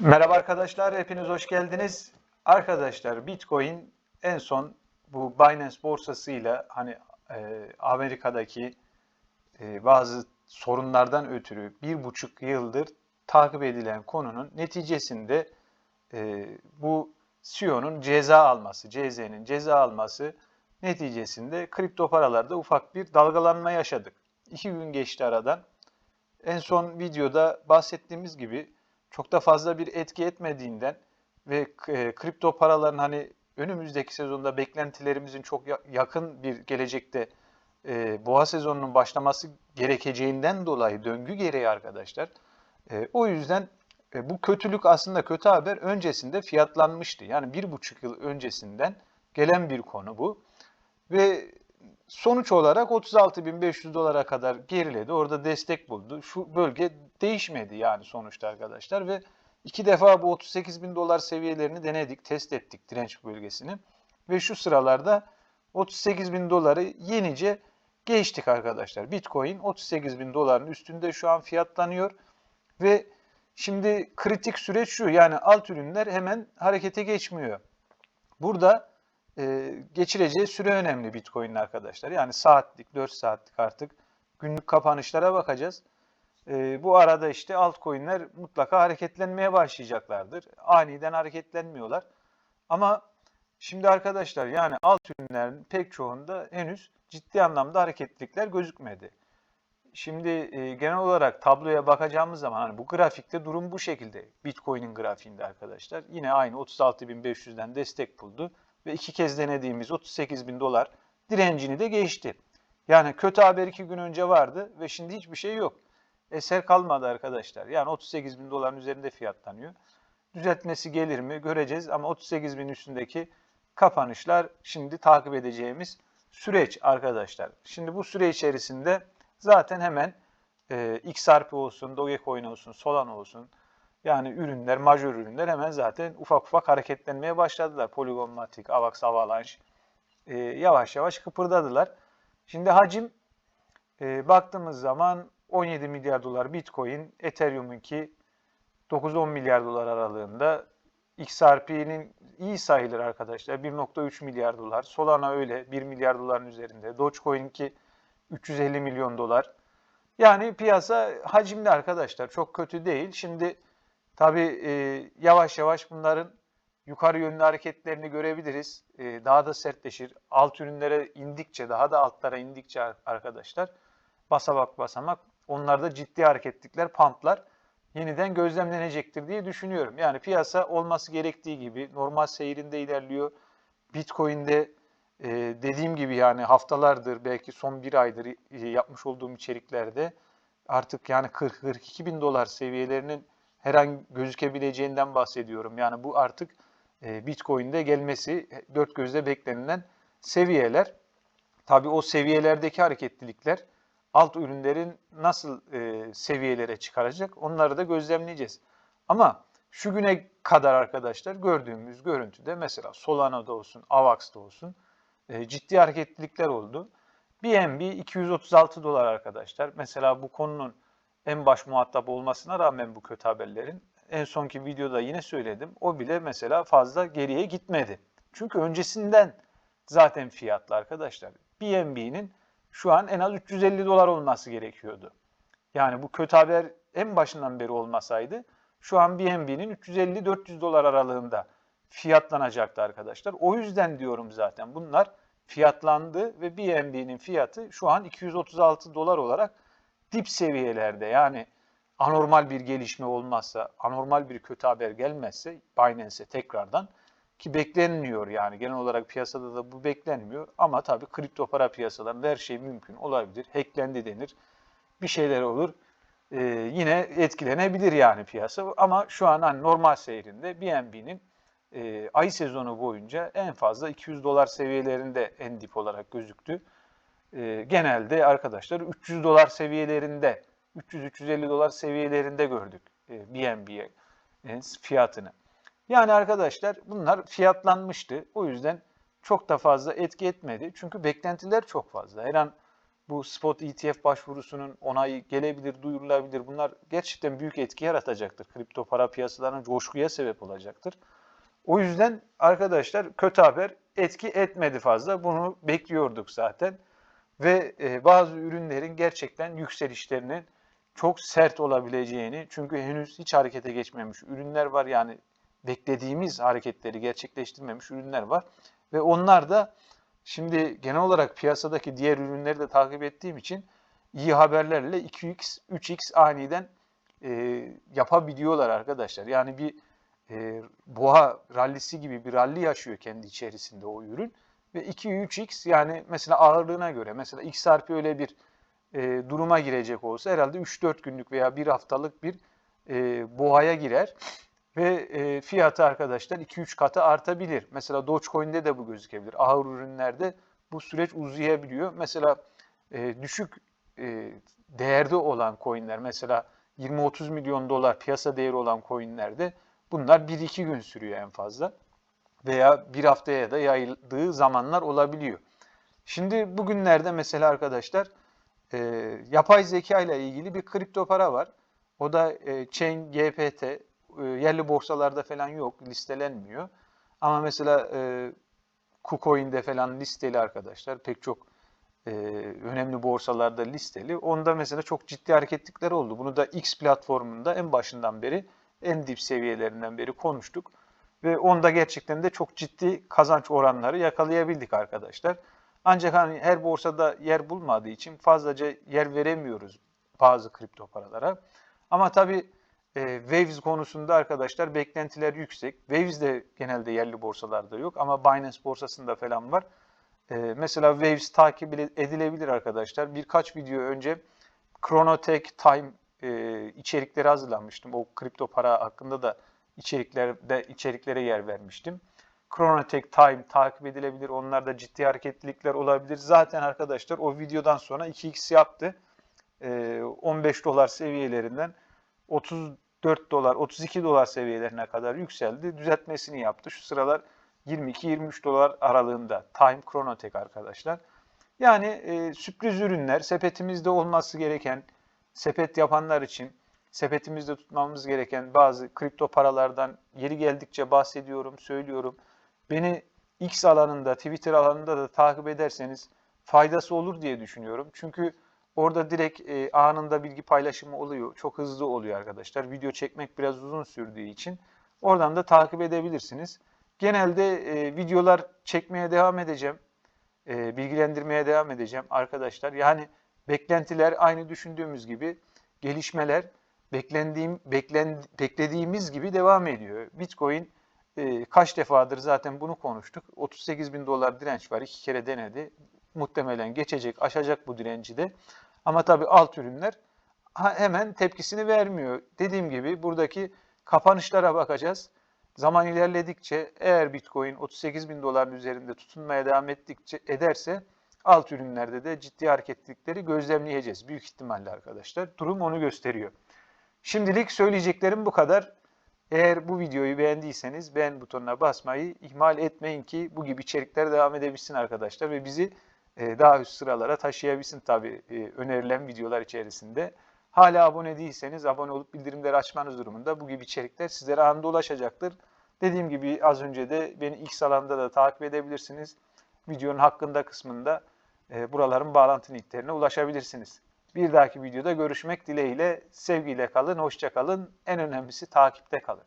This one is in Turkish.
Merhaba arkadaşlar, hepiniz hoş geldiniz. Arkadaşlar Bitcoin en son bu Binance borsasıyla hani e, Amerika'daki e, bazı sorunlardan ötürü bir buçuk yıldır takip edilen konunun neticesinde e, bu CEO'nun ceza alması, CZ'nin ceza alması neticesinde kripto paralarda ufak bir dalgalanma yaşadık. İki gün geçti aradan. En son videoda bahsettiğimiz gibi çok da fazla bir etki etmediğinden ve e, kripto paraların hani önümüzdeki sezonda beklentilerimizin çok ya- yakın bir gelecekte e, boğa sezonunun başlaması gerekeceğinden dolayı döngü gereği arkadaşlar. E, o yüzden e, bu kötülük aslında kötü haber öncesinde fiyatlanmıştı. Yani bir buçuk yıl öncesinden gelen bir konu bu. Ve sonuç olarak 36.500 dolara kadar geriledi. Orada destek buldu. Şu bölge değişmedi yani sonuçta arkadaşlar ve iki defa bu 38.000 dolar seviyelerini denedik, test ettik direnç bölgesini. Ve şu sıralarda 38.000 doları yenice geçtik arkadaşlar. Bitcoin 38.000 doların üstünde şu an fiyatlanıyor ve şimdi kritik süreç şu yani alt ürünler hemen harekete geçmiyor. Burada e, geçireceği süre önemli Bitcoin'in arkadaşlar. Yani saatlik, 4 saatlik artık günlük kapanışlara bakacağız. E, bu arada işte altcoin'ler mutlaka hareketlenmeye başlayacaklardır. Aniden hareketlenmiyorlar. Ama şimdi arkadaşlar yani alt ürünlerin pek çoğunda henüz ciddi anlamda hareketlilikler gözükmedi. Şimdi e, genel olarak tabloya bakacağımız zaman hani bu grafikte durum bu şekilde. Bitcoin'in grafiğinde arkadaşlar. Yine aynı 36.500'den destek buldu ve iki kez denediğimiz 38 bin dolar direncini de geçti. Yani kötü haber iki gün önce vardı ve şimdi hiçbir şey yok. Eser kalmadı arkadaşlar. Yani 38 bin doların üzerinde fiyatlanıyor. Düzeltmesi gelir mi göreceğiz ama 38 bin üstündeki kapanışlar şimdi takip edeceğimiz süreç arkadaşlar. Şimdi bu süre içerisinde zaten hemen e, XRP olsun, Dogecoin olsun, Solana olsun, yani ürünler, majör ürünler hemen zaten ufak ufak hareketlenmeye başladılar. Polygon Matic, Avax, Avalanche e, yavaş yavaş kıpırdadılar. Şimdi hacim e, baktığımız zaman 17 milyar dolar Bitcoin, Ethereum'unki 9-10 milyar dolar aralığında. XRP'nin iyi sayılır arkadaşlar 1.3 milyar dolar. Solana öyle 1 milyar doların üzerinde. Dogecoin'inki 350 milyon dolar. Yani piyasa hacimli arkadaşlar çok kötü değil. Şimdi Tabii e, yavaş yavaş bunların yukarı yönlü hareketlerini görebiliriz. E, daha da sertleşir. Alt ürünlere indikçe, daha da altlara indikçe arkadaşlar basamak basamak onlarda ciddi hareketlikler, pumplar yeniden gözlemlenecektir diye düşünüyorum. Yani piyasa olması gerektiği gibi normal seyrinde ilerliyor. Bitcoin'de e, dediğim gibi yani haftalardır belki son bir aydır e, yapmış olduğum içeriklerde artık yani 40-42 bin dolar seviyelerinin her an gözükebileceğinden bahsediyorum. Yani bu artık e, Bitcoin'de gelmesi dört gözle beklenilen seviyeler. Tabii o seviyelerdeki hareketlilikler alt ürünlerin nasıl e, seviyelere çıkaracak onları da gözlemleyeceğiz. Ama şu güne kadar arkadaşlar gördüğümüz görüntüde mesela Solana'da olsun, Avax'da olsun e, ciddi hareketlilikler oldu. BNB 236 dolar arkadaşlar. Mesela bu konunun en baş muhatap olmasına rağmen bu kötü haberlerin en sonki videoda yine söyledim. O bile mesela fazla geriye gitmedi. Çünkü öncesinden zaten fiyatlı arkadaşlar. BNB'nin şu an en az 350 dolar olması gerekiyordu. Yani bu kötü haber en başından beri olmasaydı şu an BNB'nin 350-400 dolar aralığında fiyatlanacaktı arkadaşlar. O yüzden diyorum zaten bunlar fiyatlandı ve BNB'nin fiyatı şu an 236 dolar olarak dip seviyelerde yani anormal bir gelişme olmazsa, anormal bir kötü haber gelmezse Binance'e tekrardan ki beklenmiyor yani genel olarak piyasada da bu beklenmiyor ama tabii kripto para piyasalarında her şey mümkün olabilir. Hacklendi denir. Bir şeyler olur. Ee, yine etkilenebilir yani piyasa ama şu an hani normal seyrinde BNB'nin e, ay sezonu boyunca en fazla 200 dolar seviyelerinde en dip olarak gözüktü e, genelde arkadaşlar 300 dolar seviyelerinde, 300-350 dolar seviyelerinde gördük e, BNB'ye fiyatını. Yani arkadaşlar bunlar fiyatlanmıştı. O yüzden çok da fazla etki etmedi. Çünkü beklentiler çok fazla. Her an bu spot ETF başvurusunun onayı gelebilir, duyurulabilir. Bunlar gerçekten büyük etki yaratacaktır. Kripto para piyasalarının coşkuya sebep olacaktır. O yüzden arkadaşlar kötü haber etki etmedi fazla. Bunu bekliyorduk zaten. Ve e, bazı ürünlerin gerçekten yükselişlerinin çok sert olabileceğini çünkü henüz hiç harekete geçmemiş ürünler var yani beklediğimiz hareketleri gerçekleştirmemiş ürünler var. Ve onlar da şimdi genel olarak piyasadaki diğer ürünleri de takip ettiğim için iyi haberlerle 2x, 3x aniden e, yapabiliyorlar arkadaşlar. Yani bir e, boğa rallisi gibi bir ralli yaşıyor kendi içerisinde o ürün. Ve 2-3x yani mesela ağırlığına göre mesela XRP öyle bir e, duruma girecek olsa herhalde 3-4 günlük veya bir haftalık bir e, boğaya girer ve e, fiyatı arkadaşlar 2-3 katı artabilir. Mesela Dogecoin'de de bu gözükebilir. Ağır ürünlerde bu süreç uzayabiliyor. Mesela e, düşük e, değerde olan coinler mesela 20-30 milyon dolar piyasa değeri olan coinlerde bunlar 1-2 gün sürüyor en fazla veya bir haftaya da yayıldığı zamanlar olabiliyor. Şimdi bugünlerde mesela arkadaşlar e, yapay zeka ile ilgili bir kripto para var. O da e, Chain GPT e, yerli borsalarda falan yok, listelenmiyor. Ama mesela e, KuCoin'de falan listeli arkadaşlar. Pek çok e, önemli borsalarda listeli. Onda mesela çok ciddi hareketlikler oldu. Bunu da X platformunda en başından beri, en dip seviyelerinden beri konuştuk. Ve onda gerçekten de çok ciddi kazanç oranları yakalayabildik arkadaşlar. Ancak hani her borsada yer bulmadığı için fazlaca yer veremiyoruz bazı kripto paralara. Ama tabii e, Waves konusunda arkadaşlar beklentiler yüksek. Waves de genelde yerli borsalarda yok ama Binance borsasında falan var. E, mesela Waves takip edilebilir arkadaşlar. Birkaç video önce Chronotech Time e, içerikleri hazırlamıştım. O kripto para hakkında da içeriklerde içeriklere yer vermiştim. Chronotech Time takip edilebilir. Onlarda ciddi hareketlilikler olabilir. Zaten arkadaşlar o videodan sonra 2x yaptı. 15 ee, dolar seviyelerinden 34 dolar, 32 dolar seviyelerine kadar yükseldi. Düzeltmesini yaptı. Şu sıralar 22-23 dolar aralığında Time Chronotech arkadaşlar. Yani e, sürpriz ürünler sepetimizde olması gereken sepet yapanlar için sepetimizde tutmamız gereken bazı kripto paralardan yeri geldikçe bahsediyorum, söylüyorum. Beni X alanında, Twitter alanında da takip ederseniz faydası olur diye düşünüyorum. Çünkü orada direkt e, anında bilgi paylaşımı oluyor. Çok hızlı oluyor arkadaşlar. Video çekmek biraz uzun sürdüğü için oradan da takip edebilirsiniz. Genelde e, videolar çekmeye devam edeceğim. E, bilgilendirmeye devam edeceğim arkadaşlar. Yani beklentiler aynı düşündüğümüz gibi gelişmeler beklendiğim beklen, beklediğimiz gibi devam ediyor. Bitcoin e, kaç defadır zaten bunu konuştuk. 38 bin dolar direnç var. iki kere denedi. Muhtemelen geçecek, aşacak bu direnci de. Ama tabii alt ürünler hemen tepkisini vermiyor. Dediğim gibi buradaki kapanışlara bakacağız. Zaman ilerledikçe eğer Bitcoin 38 bin doların üzerinde tutunmaya devam ettikçe ederse alt ürünlerde de ciddi hareketlilikleri gözlemleyeceğiz. Büyük ihtimalle arkadaşlar. Durum onu gösteriyor. Şimdilik söyleyeceklerim bu kadar. Eğer bu videoyu beğendiyseniz beğen butonuna basmayı ihmal etmeyin ki bu gibi içerikler devam edebilsin arkadaşlar ve bizi daha üst sıralara taşıyabilsin tabii e, önerilen videolar içerisinde. Hala abone değilseniz abone olup bildirimleri açmanız durumunda bu gibi içerikler sizlere anında ulaşacaktır. Dediğim gibi az önce de beni X alanda da takip edebilirsiniz. Videonun hakkında kısmında e, buraların bağlantı linklerine ulaşabilirsiniz. Bir dahaki videoda görüşmek dileğiyle sevgiyle kalın, hoşça kalın. En önemlisi takipte kalın.